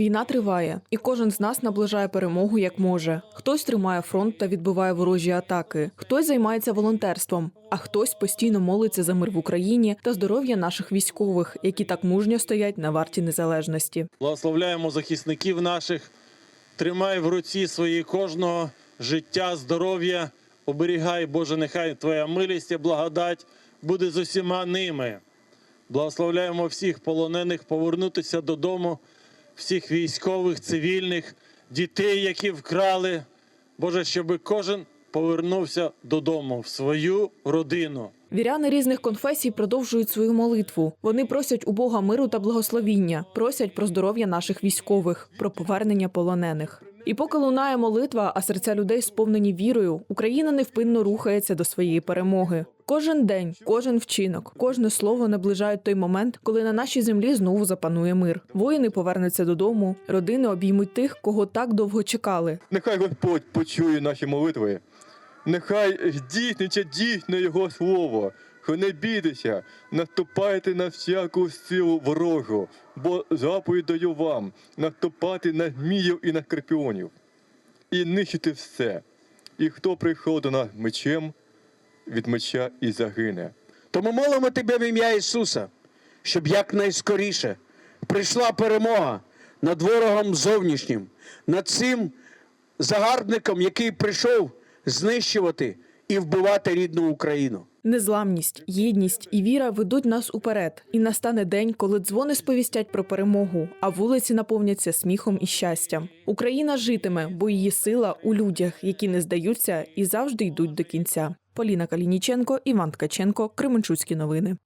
Війна триває, і кожен з нас наближає перемогу як може. Хтось тримає фронт та відбиває ворожі атаки, хтось займається волонтерством, а хтось постійно молиться за мир в Україні та здоров'я наших військових, які так мужньо стоять на варті незалежності. Благословляємо захисників наших. Тримай в руці свої кожного життя, здоров'я. Оберігай, Боже, нехай Твоя милість і благодать буде з усіма ними. Благословляємо всіх полонених повернутися додому, всіх військових, цивільних, дітей, які вкрали. Боже, щоб кожен повернувся додому в свою родину. Віряни різних конфесій продовжують свою молитву. Вони просять у Бога миру та благословіння, просять про здоров'я наших військових, про повернення полонених. І поки лунає молитва, а серця людей сповнені вірою, Україна невпинно рухається до своєї перемоги. Кожен день, кожен вчинок, кожне слово наближають той момент, коли на нашій землі знову запанує мир. Воїни повернуться додому, родини обіймуть тих, кого так довго чекали. Нехай Господь почує наші молитви. Нехай здійсниться дійсно Його слово. Не бійтеся, наступайте на всяку силу ворожу, бо заповідь даю вам наступати на зміїв і на скорпіонів, і нищити все. І хто прийшов до нас мечем, від меча і загине. Тому молимо тебе в ім'я Ісуса, щоб якнайскоріше прийшла перемога над ворогом зовнішнім, над цим загарбником, який прийшов знищувати і вбивати рідну Україну. Незламність, єдність і віра ведуть нас уперед, і настане день, коли дзвони сповістять про перемогу, а вулиці наповняться сміхом і щастям. Україна житиме, бо її сила у людях, які не здаються і завжди йдуть до кінця. Поліна Калініченко, Іван Ткаченко, Кременчуцькі новини.